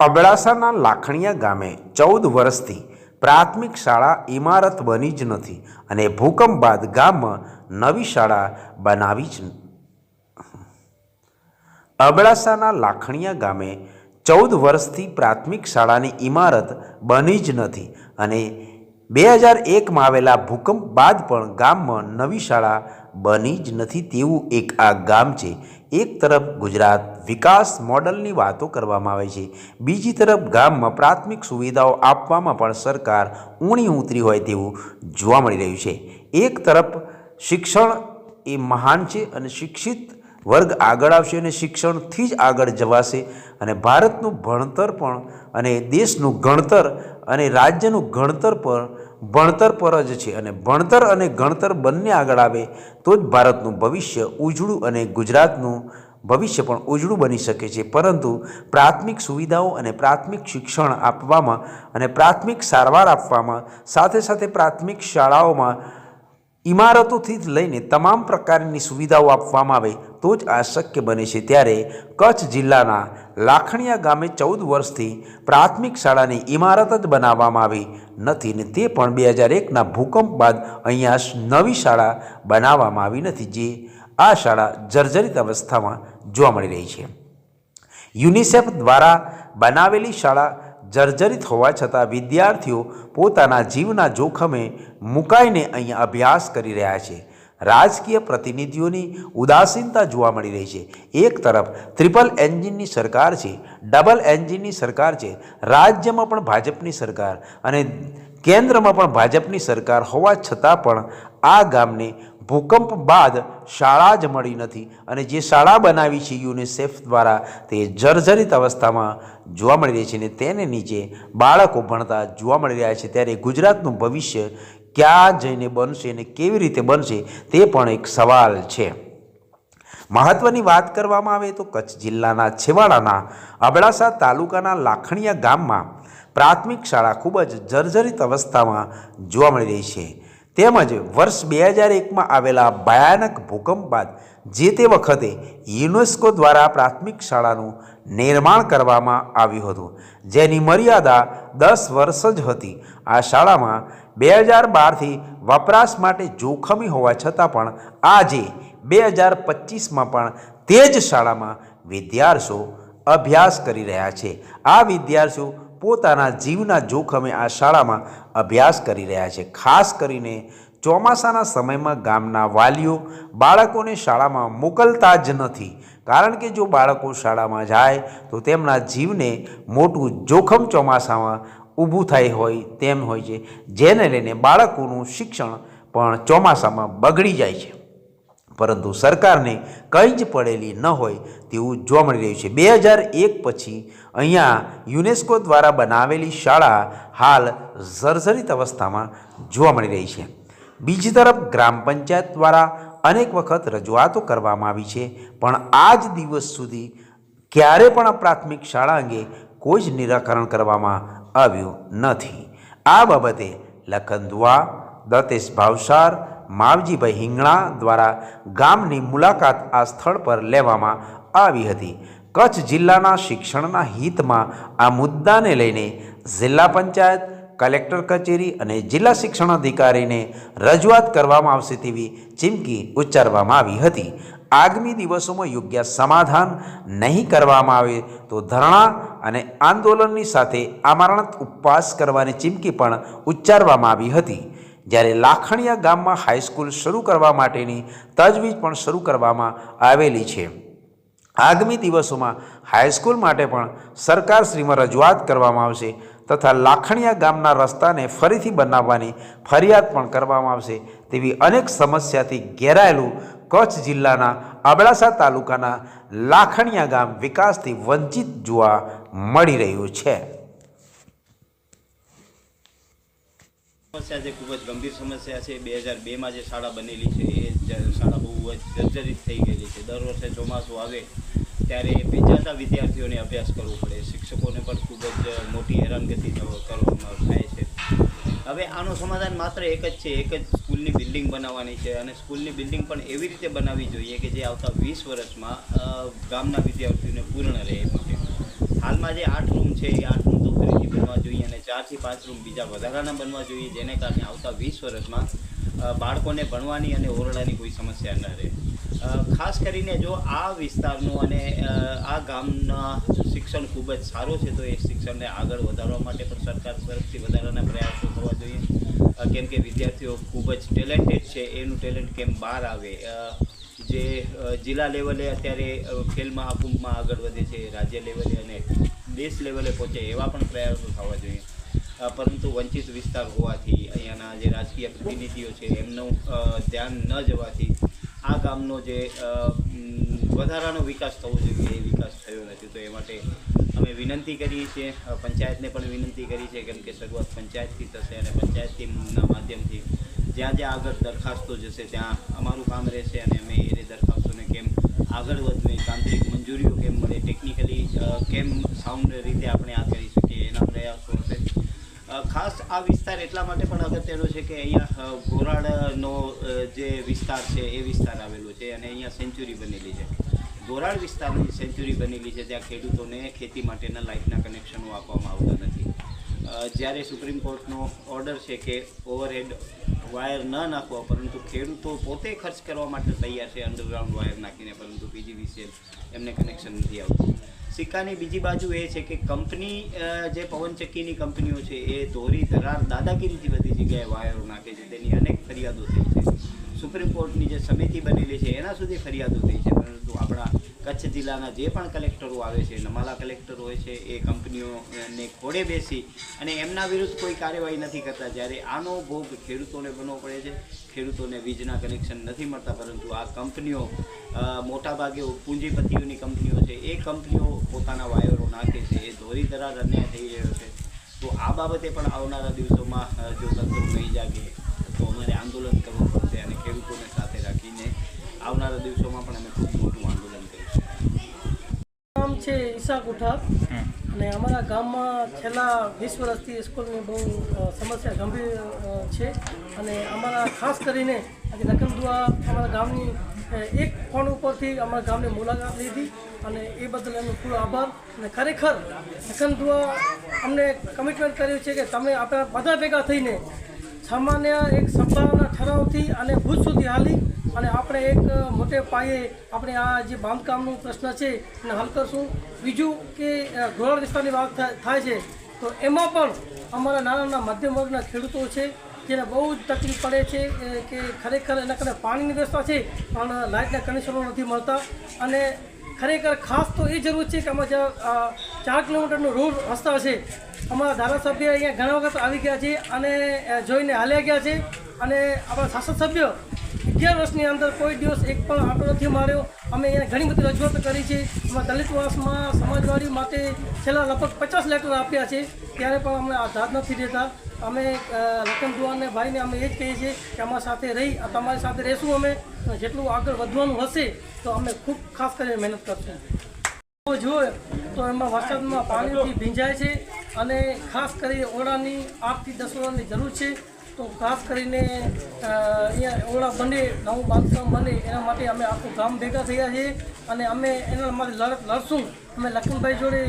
અબડાસાના લાખણીયા ગામે ચૌદ વર્ષથી પ્રાથમિક શાળા ઇમારત બની જ નથી અને ભૂકંપ બાદ ગામમાં નવી શાળા બનાવી જ અબડાસાના લાખણીયા ગામે ચૌદ વર્ષથી પ્રાથમિક શાળાની ઇમારત બની જ નથી અને બે હજાર એકમાં આવેલા ભૂકંપ બાદ પણ ગામમાં નવી શાળા બની જ નથી તેવું એક આ ગામ છે. એક તરફ ગુજરાત વિકાસ મોડલની વાતો કરવામાં આવે છે, બીજી તરફ ગામમાં પ્રાથમિક સુવિધાઓ આપવામાં પણ સરકાર ઊણી ઉતરી હોય તેવું જોવા મળી રહ્યું છે. એક તરફ શિક્ષણ એ મહાન છે અને શિક્ષિત વર્ગ આગળ આવશે અને શિક્ષણથી જ આગળ જવાશે અને ભારતનું ભણતર પણ અને દેશનું ગણતર અને રાજ્યનું ગણતર પર ભણતર પર જ છે અને ભણતર અને ગણતર બંને આગળ આવે, તો જ ભારતનું ભવિષ્ય ઉજળું અને ગુજરાતનું ભવિષ્ય પણ ઉજળું બની શકે છે. પરંતુ પ્રાથમિક સુવિધાઓ અને પ્રાથમિક શિક્ષણ આપવામાં અને પ્રાથમિક સારવાર આપવામાં, સાથે સાથે પ્રાથમિક શાળાઓમાં ઇમારતોથી જ લઈને તમામ પ્રકારની સુવિધાઓ આપવામાં આવે તો જ આ શક્ય બને છે. ત્યારે કચ્છ જિલ્લાના લાખણીયા ગામે ચૌદ વર્ષથી પ્રાથમિક શાળાની ઇમારત જ બનાવવામાં આવી નથી ને તે પણ બે હજાર એકના ભૂકંપ બાદ અહીંયા નવી શાળા બનાવવામાં આવી નથી જે આ શાળા જર્જરિત અવસ્થામાં જોવા મળી રહી છે. યુનિસેફ દ્વારા બનાવેલી શાળા જર્જરિત હોવા છતાં વિદ્યાર્થીઓ પોતાના જીવના જોખમે મુકાઈને અહીંયા અભ્યાસ કરી રહ્યા છે. રાજકીય પ્રતિનિધિઓની ઉદાસીનતા જોવા મળી રહી છે. એક તરફ ટ્રિપલ એન્જિનની સરકાર છે, ડબલ એન્જિનની સરકાર છે, રાજ્યમાં પણ ભાજપની સરકાર અને કેન્દ્રમાં પણ ભાજપની સરકાર હોવા છતાં પણ આ ગામને ભૂકંપ બાદ શાળા જ મળી નથી અને જે શાળા બનાવી છે યુનિસેફ દ્વારા તે જર્જરિત અવસ્થામાં જોવા મળી રહી છે અને તેને નીચે બાળકો ભણતા જોવા મળી રહ્યા છે. ત્યારે ગુજરાતનું ભવિષ્ય ક્યાં જઈને બનશે અને કેવી રીતે બનશે તે પણ એક સવાલ છે. મહત્વની વાત કરવામાં આવે તો કચ્છ જિલ્લાના છેવાડાના અબડાસા તાલુકાના લાખણીયા ગામમાં પ્રાથમિક શાળા ખૂબ જ જર્જરિત અવસ્થામાં જોવા મળી રહી છે. તેમજ વર્ષ બે હજાર એકમાં આવેલા ભયાનક ભૂકંપ બાદ જે તે વખતે યુનેસ્કો દ્વારા પ્રાથમિક શાળાનું નિર્માણ કરવામાં આવ્યું હતું, જેની મર્યાદા દસ વર્ષ જ હતી. આ શાળામાં બે હજાર બારથી વપરાશ માટે જોખમી હોવા છતાં પણ આજે બે હજાર પચીસમાં પણ તે જ શાળામાં વિદ્યાર્થીઓ અભ્યાસ કરી રહ્યા છે. આ વિદ્યાર્થીઓ પોતાના જીવના જોખમે આ શાળામાં અભ્યાસ કરી રહ્યા છે. ખાસ કરીને ચોમાસાના સમયમાં ગામના વાલીઓ બાળકોને શાળામાં મોકલતા જ નથી. કારણ કે જો બાળકો શાળામાં જાય તો તેમના જીવને મોટું જોખમ ચોમાસામાં ઊભું થાય હોય તેમ હોય છે. જેને લઈને બાળકોનું શિક્ષણ પણ ચોમાસામાં બગડી જાય છે. પરંતુ સરકારને કંઈ જ પડેલી ન હોય તેવું જોવા મળી રહ્યું છે. બે હજાર એક પછી અહીંયા યુનેસ્કો દ્વારા બનાવેલી શાળા હાલ જર્જરિત અવસ્થામાં જોવા મળી રહી છે. બીજી તરફ ગ્રામ પંચાયત દ્વારા અનેક વખત રજૂઆતો કરવામાં આવી છે, પણ આજ દિવસ સુધી ક્યારે પણ આ પ્રાથમિક શાળા અંગે કોઈ જ નિરાકરણ કરવામાં આવ્યું નથી. આ બાબતે લખન દુઆ દતેશ ભાવસાર માવજીભાઈ હિંગણા દ્વારા ગામની મુલાકાત આ સ્થળ પર લેવામાં આવી હતી. કચ્છ જિલ્લાના શિક્ષણના હિતમાં આ મુદ્દાને લઈને જિલ્લા પંચાયત, કલેક્ટર કચેરી અને જિલ્લા શિક્ષણ અધિકારીને રજૂઆત કરવામાં આવશે તેવી ચીમકી ઉચ્ચારવામાં આવી હતી. આગામી દિવસોમાં યોગ્ય સમાધાન નહીં કરવામાં આવે તો ધરણા અને આંદોલનની સાથે આમરણાંત ઉપવાસ કરવાની ચીમકી પણ ઉચ્ચારવામાં આવી હતી. જ્યારે લાખણીયા ગામમાં હાઈસ્કૂલ શરૂ કરવા માટેની તજવીજ પણ શરૂ કરવામાં આવેલી છે. આગામી દિવસોમાં હાઈસ્કૂલ માટે પણ સરકારશ્રીમાં રજૂઆત કરવામાં આવશે તથા લાખણીયા ગામના રસ્તાને ફરીથી બનાવવાની ફરિયાદ પણ કરવામાં આવશે તેવી અનેક સમસ્યાથી ઘેરાયેલું કચ્છ જિલ્લાના અબડાસા તાલુકાના લાખણીયા ગામ વિકાસથી વંચિત જોવા મળી રહ્યું છે. સમસ્યા છે ખૂબ જ ગંભીર સમસ્યા છે. બે હજાર બેમાં જે શાળા બનેલી છે, એ શાળા બહુ જ જર્જરિત થઈ ગયેલી છે. દર વર્ષે ચોમાસું આવે ત્યારે ભેજાતા વિદ્યાર્થીઓને અભ્યાસ કરવો પડે. શિક્ષકોને પણ ખૂબ જ મોટી હેરાનગતિ કરવામાં થાય છે. હવે આનું સમાધાન માત્ર એક જ છે. એક જ સ્કૂલની બિલ્ડિંગ બનાવવાની છે અને સ્કૂલની બિલ્ડિંગ પણ એવી રીતે બનાવવી જોઈએ કે જે આવતા વીસ વર્ષમાં ગામના વિદ્યાર્થીઓને પૂર્ણ રહે એ માટે. હાલમાં જે આઠ રૂમ છે, એ આઠ ફરીથી બનવા જોઈએ અને ચારથી પાંચ રૂમ બીજા વધારાના બનવા જોઈએ, જેને કારણે આવતા વીસ વર્ષમાં બાળકોને ભણવાની અને ઓરડાની કોઈ સમસ્યા ન રહે. ખાસ કરીને જો આ વિસ્તારનું અને આ ગામના શિક્ષણ ખૂબ જ સારું છે, તો એ શિક્ષણને આગળ વધારવા માટે પણ સરકાર તરફથી વધારાના પ્રયાસો કરવા જોઈએ. કેમ કે વિદ્યાર્થીઓ ખૂબ જ ટેલેન્ટેડ છે, એનું ટેલેન્ટ કેમ બહાર આવે? જે જિલ્લા લેવલે અત્યારે ખેલ મહાકુંભમાં આગળ વધે છે, રાજ્ય લેવલે અને દેશ લેવલે પહોંચે એવા પણ પ્રયાસો થવા જોઈએ. પરંતુ વંચિત વિસ્તાર હોવાથી અહીંયાના જે રાજકીય પ્રતિનિધિઓ છે, એમનું ધ્યાન ન જવાથી આ ગામનો જે વધારાનો વિકાસ થવો જોઈએ એ વિકાસ થયો નથી. તો એ માટે અમે વિનંતી કરીએ છીએ પંચાયતને પણ વિનંતી કરી છે કેમ કે શરૂઆત પંચાયતથી થશે અને પંચાયતથીના માધ્યમથી જ્યાં જ્યાં આગળ દરખાસ્તો જશે ત્યાં અમારું કામ રહેશે અને અમે એ દરખાસ્તોને કેમ આગળ વધવી તાંત્રિક મંજૂરીઓ કેમ મળે ટેકનિકલી કેમ સાઉન્ડ રીતે આપણે આ કરી શકીએ, એના પ્રયાસો હશે. ખાસ આ વિસ્તાર એટલા માટે પણ અગત્યનો છે કે અહીંયા ગોરાડનો જે વિસ્તાર છે, એ વિસ્તાર આવેલો છે અને અહીંયા સેન્ચુરી બનેલી છે. ગોરાડ વિસ્તારની સેન્ચુરી બનેલી છે, જ્યાં ખેડૂતોને ખેતી માટેના લાઇટના કનેક્શનો આપવામાં આવતા નથી. જ્યારે સુપ્રીમ કોર્ટનો ઓર્ડર છે કે ઓવરહેડ વાયર ન નાખવા, પરંતુ ખેડૂતો પોતે ખર્ચ કરવા માટે તૈયાર છે અંડરગ્રાઉન્ડ વાયર નાખીને, પરંતુ પીજીવીસીએલ એમને કનેક્શન નથી આવતું. સિક્કાની બીજી બાજુ એ છે કે કંપની જે પવનચક્કીની કંપનીઓ છે, એ ધોરી, ધરાર, દાદાગીરીથી બધી જગ્યાએ વાયરો નાખે છે. તેની અનેક ફરિયાદો થઈ છે. સુપ્રીમ કોર્ટની જે સમિતિ બનેલી છે, એના સુધી ફરિયાદો થઈ છે. પરંતુ આપણા કચ્છ જિલ્લાના જે પણ કલેક્ટરો આવે છે, નમાલા કલેક્ટર હોય છે, એ કંપનીઓને ખોડે બેસી અને એમના વિરુદ્ધ કોઈ કાર્યવાહી નથી કરતા. જ્યારે આનો ભોગ ખેડૂતોને બનવો પડે છે, ખેડૂતોને વીજના કનેક્શન નથી મળતા, પરંતુ આ કંપનીઓ મોટાભાગે પૂંજીપતિઓની કંપનીઓ છે, એ કંપનીઓ પોતાના વાયરો નાખે છે, એ ધોરી ધરાર અન્યાય થઈ રહ્યો છે. તો આ બાબતે પણ આવનારા દિવસોમાં જો તંત્ર નહીં જાગે, તો અમારે આંદોલન કરવું પડશે અને ખેડૂતોને સાથે રાખીને આવનારા દિવસોમાં પણ અમે ખૂબ મોટું આંદોલન કરીશું. નામ છે ઈશા કુઠાર અને અમારા ગામમાં છેલ્લા વીસ વર્ષથી સ્કૂલની બહુ સમસ્યા ગંભીર છે. અને અમારા ખાસ કરીને આજે લખનદુઆ અમારા ગામની એક ફોન ઉપરથી અમારા ગામની મુલાકાત લીધી અને એ બદલ એનો પૂરો આભાર. અને ખરેખર લખનદુઆ અમને કમિટમેન્ટ કર્યું છે કે તમે આપણા બધા ભેગા થઈને સામાન્ય એક સભાના ઠરાવથી અને ભૂજ સુધી હાલી અને આપણે એક મોટે પાયે આપણે આ જે બાંધકામનું પ્રશ્ન છે એને હલ કરશું. બીજું કે અ, વિસ્તારની વાત થાય છે તો એમાં પણ અમારા નાના નાના મધ્યમ વર્ગના ખેડૂતો છે જેને બહુ જ તકલીફ પડે છે કે ખરેખર એના કારણે પાણીની વ્યવસ્થા છે પણ લાઇટના કનેક્શનો નથી મળતા. અને ખરેખર ખાસ તો એ જરૂર છે કે અમારા જ્યાં ચાર કિલોમીટરનો રોડ રસ્તા છે અમારા ધારાસભ્ય અહીંયા ઘણા વખત આવી ગયા છે અને જોઈને હાલ્યા ગયા છે. અને આપણા શાસક સભ્ય અગિયાર વર્ષની અંદર કોઈ દિવસ એક પણ આટો નથી માર્યો. અમે અહીંયા ઘણી બધી રજૂઆત કરી છે. અમારા દલિતવાસમાં સમાજવાદી માટે છેલ્લા લગભગ પચાસ લેટર આપ્યા છે. ત્યારે પણ અમને આઝાદ નથી દેતા. અમે રતન દુવાનને ભાઈને અમે એ જ કહીએ છીએ કે અમારા સાથે રહી તમારી સાથે રહેશું અમે. જેટલું આગળ વધવાનું હશે, તો અમે ખૂબ ખાસ કરીને મહેનત કરશું. જોઈએ તો એમાં વરસાદમાં પાણીથી ભીંજાય છે અને ખાસ કરી ઓરડાની આઠથી દસ ઓરડાની જરૂર છે. તો ખાસ કરીને અહીંયા ઓળા બને, નવું બાંધકામ બને, એના માટે અમે આખું ગામ ભેગા થયા છીએ અને અમે એના માટે લડત લડશું. અમે લખનભાઈ જોડે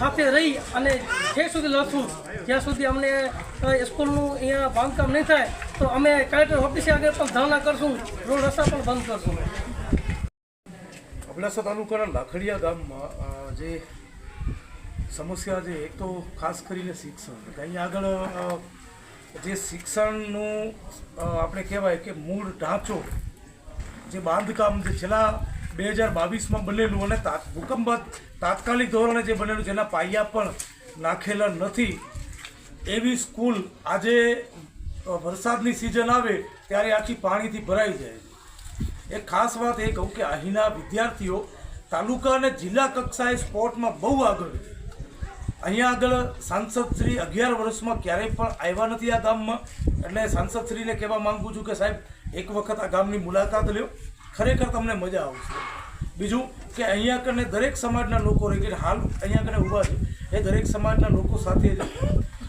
સાથે રહી અને છેક સુધી લડશું, જ્યાં સુધી અમને સ્કૂલનું અહીંયા બાંધકામ નહીં થાય, તો અમે કલેક્ટર ઓફિસે આગળ પણ ધરણા કરશું, રોડ રસ્તા પણ બંધ કરશું. અબડાસા તાલુકાના લાખડીયા ગામમાં જે સમસ્યા છે, એક તો ખાસ કરીને શિક્ષણ. અહીંયા આગળ જે શિક્ષણનું આપણે કહેવાય કે મૂળ ઢાંચો, જે બાંધકામ જે છેલ્લા બે હજાર બાવીસમાં બનેલું અને ભૂકંપ તાત્કાલિક ધોરણે જે બનેલું, જેના પાયા પણ નાખેલા નથી, એવી સ્કૂલ આજે વરસાદની સિઝન આવે ત્યારે આખી પાણીથી ભરાઈ જાય. છે એક ખાસ વાત એ કહું કે અહીંના વિદ્યાર્થીઓ તાલુકા અને જિલ્લા કક્ષાએ સ્પોર્ટમાં બહુ આગળ છે. અહીંયા આગળ સાંસદ શ્રી અગિયાર વર્ષમાં ક્યારેય પણ આવ્યા નથી આ ગામમાં. એટલે સાંસદશ્રીને કહેવા માંગુ છું કે સાહેબ, એક વખત આ ગામની મુલાકાત લ્યો. ખરેખર તમને મજા આવશે. બીજું કે અહીંયા કને દરેક સમાજના લોકો રહી હાલ અહીંયા કને ઊભા છે. એ દરેક સમાજના લોકો સાથે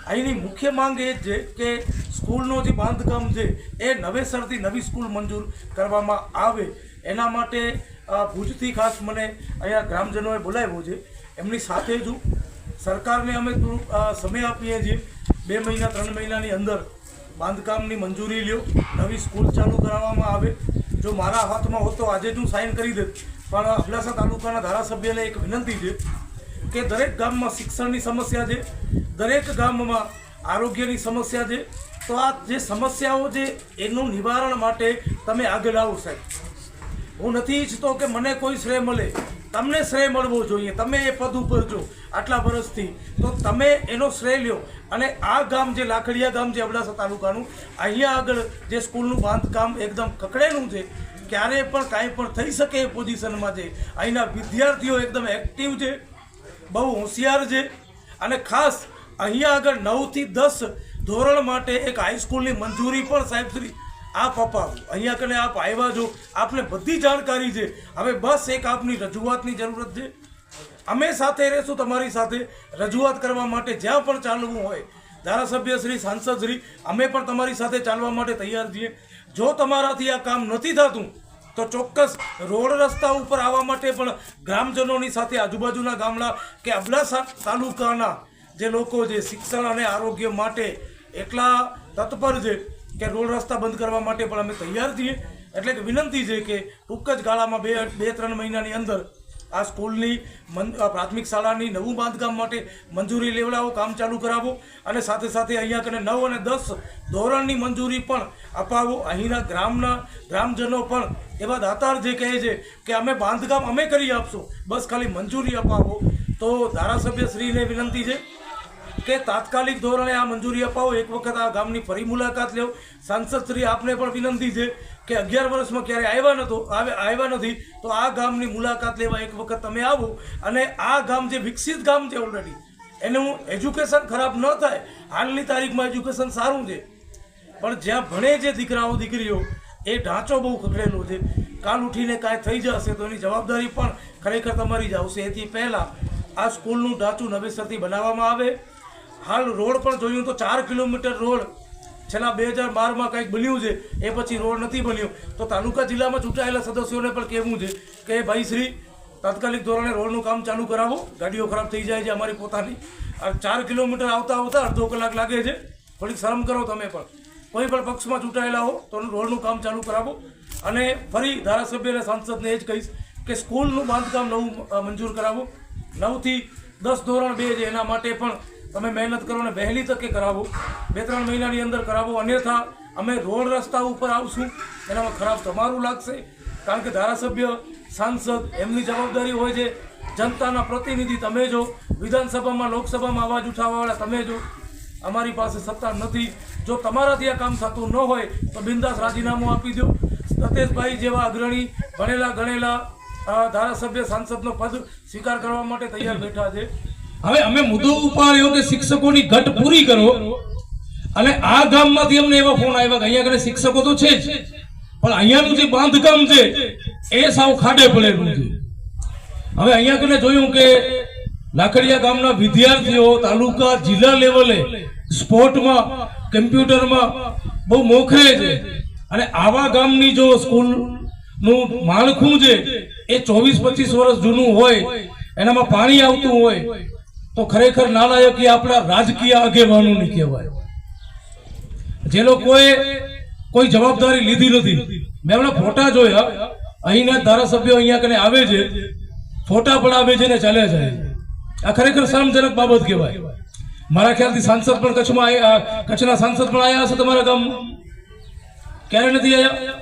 અહીંની મુખ્ય માંગ એ જ છે કે સ્કૂલનો જે બાંધકામ છે એ નવેસરથી નવી સ્કૂલ મંજૂર કરવામાં આવે. એના માટે ભુજથી ખાસ મને અહીંયા ગ્રામજનોએ બોલાવ્યો છે. એમની સાથે જ સરકારને અમે સમય આપીએ છીએ. બે મહિના, ત્રણ મહિનાની અંદર બાંધકામની મંજૂરી લ્યો. નવી સ્કૂલ ચાલુ કરાવવામાં આવે. જો મારા હાથમાં હોત તો આજે જ હું સાઇન કરી દેત પણ અબડાસા તાલુકાના ધારાસભ્યને એક વિનંતી છે કે દરેક ગામમાં શિક્ષણની સમસ્યા છે, દરેક ગામમાં આરોગ્યની સમસ્યા છે, તો આ જે સમસ્યાઓ છે, એનું નિવારણ માટે તમે આગળ આવો સાહેબ. હું નથી ઈચ્છતો કે મને કોઈ શ્રેય મળે. તમને શ્રેય મળવો જોઈએ, તમે એ પદ ઉપર છો આટલા વર્ષથી. તો તમે એનો શ્રેય લ્યો અને આ ગામ જે લાકડિયા ગામ છે અબડાસા તાલુકાનું, અહીંયા આગળ જે સ્કૂલનું બાંધકામ એકદમ કકડેલું છે, ક્યારે પણ કાંઈ પણ થઈ શકે એ પોઝિશનમાં છે. અહીંના વિદ્યાર્થીઓ એકદમ એક્ટિવ છે, બહુ હોશિયાર છે અને ખાસ અહીંયા આગળ નવથી દસ ધોરણ માટે એક હાઈસ્કૂલની મંજૂરી પણ સાહેબશ્રી આપ અપાવો અહીંયા કને આપ આવ્યા છો. આપને બધી જાણકારી છે. હવે બસ એક આપની રજૂઆતની જરૂરત છે. અમે સાથે રહેશું તમારી સાથે રજૂઆત કરવા માટે જ્યાં પણ ચાલવું હોય. ધારાસભ્ય શ્રી, સાંસદ શ્રી, અમે પણ તમારી સાથે ચાલવા માટે તૈયાર છીએ. જો તમારાથી આ કામ નથી થતું, તો ચોક્કસ રોડ રસ્તા ઉપર આવવા માટે પણ ગ્રામજનોની સાથે આજુબાજુના ગામડા કે અબડાસા તાલુકાના જે લોકો છે, શિક્ષણ અને આરોગ્ય માટે એટલા તત્પર છે. કે રોડ રસ્તા બંધ કરવા માટે પણ અમે તૈયાર છીએ. એટલે કે વિનંતી છે કે ટૂંક જ ગાળામાં બે બે, ત્રણ મહિનાની અંદર આ સ્કૂલની પ્રાથમિક શાળાની નવું બાંધકામ માટે મંજૂરી લેવડાવો, કામ ચાલુ કરાવો અને સાથે સાથે અહીંયા કને નવ અને દસ ધોરણની મંજૂરી પણ અપાવો. અહીંના ગ્રામના ગ્રામજનો પણ એવા દાતાર જે કહે છે કે અમે બાંધકામ અમે કરી આપશું, બસ ખાલી મંજૂરી અપાવો. તો ધારાસભ્યશ્રીને વિનંતી છે કે તાત્કાલિક ધોરણે આ મંજૂરી અપાવો. એક વખત આ ગામની ફરી મુલાકાત લેવો. સાંસદ શ્રી આપને પણ વિનંતી છે કે અગિયાર વર્ષમાં ક્યારે આવ્યા નતો, આવે આવ્યા નથી, તો આ ગામની મુલાકાત લેવા એક વખત તમે આવો. અને આ ગામ જે વિકસિત ગામ છે ઓલરેડી એનું એજ્યુકેશન ખરાબ ન થાય. હાલની તારીખમાં એજ્યુકેશન સારું છે. પણ જ્યાં ભણે જે દીકરાઓ, દીકરીઓ, એ ઢાંચો બહુ ખખડેલો છે. કાલ ઉઠીને કાંઈ થઈ જશે તો એની જવાબદારી પણ ખરેખર તમારી જ આવશે. એથી પહેલાં આ સ્કૂલનું ઢાંચું નવેસરથી બનાવવામાં આવે. હાલ રોડ પણ જોયું તો ચાર કિલોમીટર રોડ. છેલ્લા બે હજાર બારમાં કંઈક બન્યું છે, એ પછી રોડ નથી બન્યો. તો તાલુકા જિલ્લામાં ચૂંટાયેલા સદસ્યોને પણ કહેવું છે કે ભાઈ શ્રી, તાત્કાલિક ધોરણે રોડનું કામ ચાલુ કરાવો. ગાડીઓ ખરાબ થઈ જાય છે અમારી પોતાની. ચાર કિલોમીટર આવતા આવતા અડધો કલાક લાગે છે. થોડીક શરમ કરો તમે પણ. કોઈ પણ પક્ષમાં ચૂંટાયેલા હો, તો રોડનું કામ ચાલુ કરાવો. અને ફરી ધારાસભ્ય અને સાંસદને એ જ કહીશ કે, સ્કૂલનું બાંધકામ નવું મંજૂર કરાવો. નવથી દસ ધોરણ બે છે, એના માટે પણ તમે મહેનત કરો અને વહેલી તકે કરાવો. બે ત્રણ મહિનાની અંદર કરાવો. અન્યથા અમે રોડ રસ્તા ઉપર આવશું. એનામાં ખરાબ તમારું લાગશે. કારણ કે ધારાસભ્ય, સાંસદ એમની જવાબદારી હોય છે. જનતાના પ્રતિનિધિ તમે જો વિધાનસભામાં, લોકસભામાં અવાજ ઉઠાવવાવાળા તમે જો અમારી પાસે સત્તા નથી. જો તમારાથી આ કામ થતું ન હોય, તો બિંદાસ રાજીનામું આપી દો. સતેશભાઈ જેવા અગ્રણી, ભણેલા ગણેલા ધારાસભ્ય, સાંસદનો પદ સ્વીકાર કરવા માટે તૈયાર બેઠા છે. હવે અમે મુદ્દો ઉપાડ્યો કે શિક્ષકોની ઘટ પૂરી કરો. અને આ ગામમાંથી અમને એવા ફોન આવ્યા કે અહીંયા આગળ શિક્ષકો તો છે જ. પણ અહીંયાનું જે બાંધકામ છે, એ સાવ ખાડે પડેલું છે. હવે અહીંયા કને જોયું કે લાકડિયા ગામના વિદ્યાર્થીઓ તાલુકા, જિલ્લા લેવલે સ્પોર્ટમાં, કમ્પ્યુટરમાં બહુ મોખરે છે. અને આવા ગામની જો સ્કૂલનું માળખું છે, એ ચોવીસ પચીસ વર્ષ જૂનું હોય, એનામાં પાણી આવતું હોય તો ખરેખર નાલાયકી આપણા રાજકીય આગેવાનોની કહેવાય. જે લોકોએ કોઈ જવાબદારી લીધી નથી. મેં હમણાં ફોટા જોયા. અહીંના ધારાસભ્યો અહીંયા કને આવે છે. ફોટા પણ આવે છે ને ચાલે જાય આ ખરેખર શરમજનક બાબત કહેવાય. મારા ખ્યાલથી સાંસદ પણ કચ્છમાં આયા- કચ્છના સાંસદ પણ આવ્યા હશે તમારા ગામમાં? ક્યારે નથી આવ્યા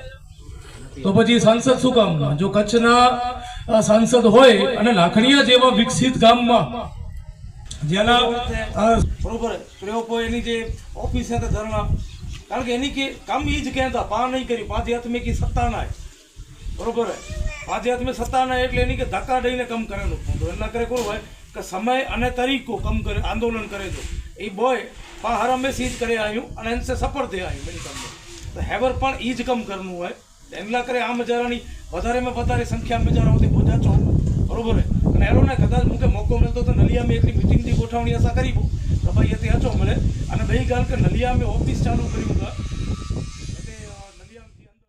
તો પછી સાંસદ શું કામના જો કચ્છના સાંસદ હોય અને લાખણીયા જેવા વિકસિત ગામમાં જેના બરોબર પ્રયોગો એની જે ઓફિસ છે ધરણા. કારણ કે એની કે કામ એ જ કહેતા પા નહીં કરી પાંચ હાથ મેં કી સત્તા ના બરોબર પાંચ હાથ મેં સત્તા ના એટલે એની કે ધક્કા દઈને કમ કરેલું તો એના કરે કોણ હોય કે સમય અને તરીકો કમ કરે આંદોલન કરે તો એ બોય પા હર હંમેશા જ કરી આવ્યું અને એનસે સફળ થઈ આવ્યું એની કામ. તો હેવર પણ એ જ કમ કરવું હોય. એમના કરે આ મજારાની વધારેમાં વધારે સંખ્યા મજારાઓથી પહોંચાચો બરોબર હે એલોને કદાચ મૂકે મોકો મળતો તો નલિયામાં એકલી મિટિંગની ગોઠવણી આશા કરી તો ભાઈ અત્યારે અચો મળે. અને ગાલ કે નલિયામાં ઓફિસ ચાલુ કર્યું હતા